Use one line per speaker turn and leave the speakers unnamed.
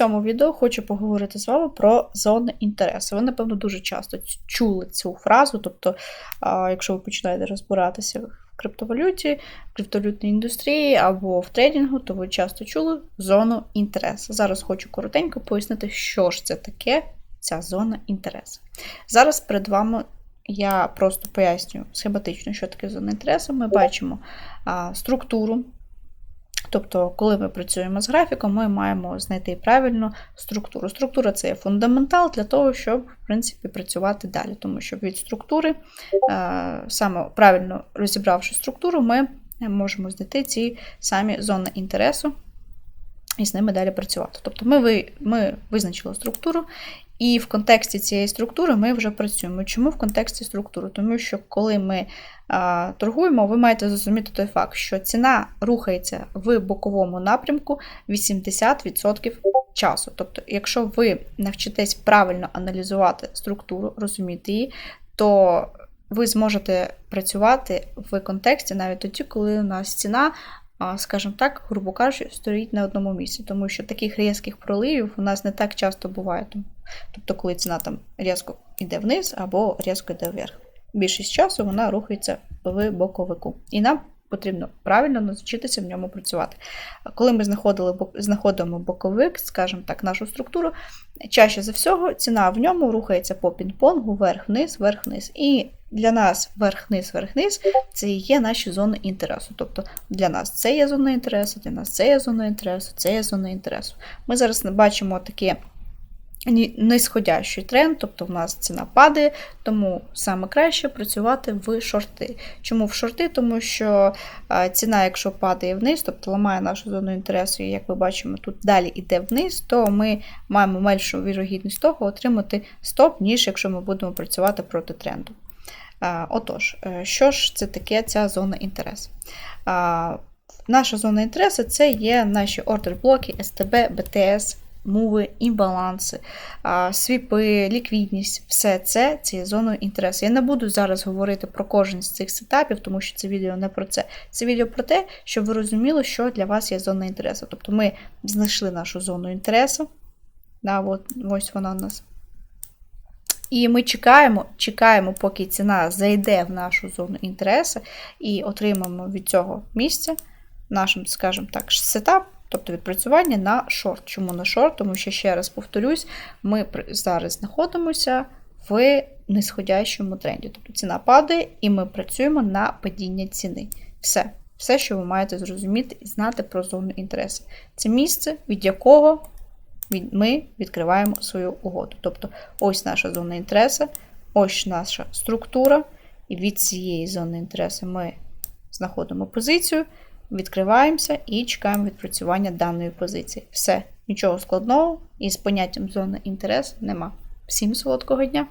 цьому відео хочу поговорити з вами про зони інтересу. Ви, напевно, дуже часто чули цю фразу, тобто, якщо ви починаєте розбиратися в криптовалюті, в криптовалютній індустрії або в трейдингу, то ви часто чули зону інтересу. Зараз хочу коротенько пояснити, що ж це таке ця зона інтересу. Зараз перед вами я просто пояснюю схематично, що таке зона інтересу. Ми бачимо структуру. Тобто, коли ми працюємо з графіком, ми маємо знайти правильну структуру. Структура це є фундаментал для того, щоб в принципі, працювати далі. Тому що від структури, е, саме правильно розібравши структуру, ми можемо знайти ці самі зони інтересу і з ними далі працювати. Тобто ми ви, ми визначили структуру, і в контексті цієї структури ми вже працюємо. Чому в контексті структури? Тому що коли ми а, торгуємо, ви маєте зрозуміти той факт, що ціна рухається в боковому напрямку 80% часу. Тобто, якщо ви навчитесь правильно аналізувати структуру, розуміти її, то ви зможете працювати в контексті навіть тоді, коли у нас ціна скажімо так, грубо кажучи, стоїть на одному місці, тому що таких різких проливів у нас не так часто буває. Тобто, коли ціна там різко йде вниз або різко йде вверх. Більшість часу вона рухається в боковику. І нам потрібно правильно навчитися в ньому працювати. Коли ми знаходили, знаходимо боковик, скажімо так, нашу структуру, чаще за всього ціна в ньому рухається по пінг-понгу вверх-вниз, вверх-вниз. І для нас верх-низ, верх-низ це і є наші зони інтересу. Тобто для нас це є зона інтересу, для нас це є зона інтересу, це є зона інтересу. Ми зараз бачимо таке нисходящий тренд, тобто в нас ціна падає, тому саме краще працювати в шорти. Чому в шорти? Тому що ціна, якщо падає вниз, тобто ламає нашу зону інтересу, і як ми бачимо, тут далі йде вниз, то ми маємо меншу вірогідність того отримати стоп, ніж якщо ми будемо працювати проти тренду. Отож, е, що ж це таке ця зона інтересу? Наша зона інтересу це є наші ордер-блоки, СТБ, БТС, мови, імбаланси, свіпи, ліквідність все це це є зоною інтересу. Я не буду зараз говорити про кожен з цих сетапів, тому що це відео не про це. Це відео про те, щоб ви розуміли, що для вас є зона інтересу. Тобто ми знайшли нашу зону інтересу. Да, от, Ось вона у нас. І ми чекаємо, чекаємо, поки ціна зайде в нашу зону інтересу, і отримаємо від цього місця нашим, скажімо так, сетап, тобто відпрацювання на шорт. Чому на шорт? Тому що, ще раз повторюсь, ми зараз знаходимося в нисходящому тренді. Тобто ціна падає, і ми працюємо на падіння ціни. Все, все, що ви маєте зрозуміти і знати про зону інтересу. Це місце, від якого ми відкриваємо свою угоду. Тобто, ось наша зона інтересу, ось наша структура, і від цієї зони інтересу ми знаходимо позицію, відкриваємося і чекаємо відпрацювання даної позиції. Все, нічого складного, і з поняттям зони інтересу нема. Всім солодкого дня!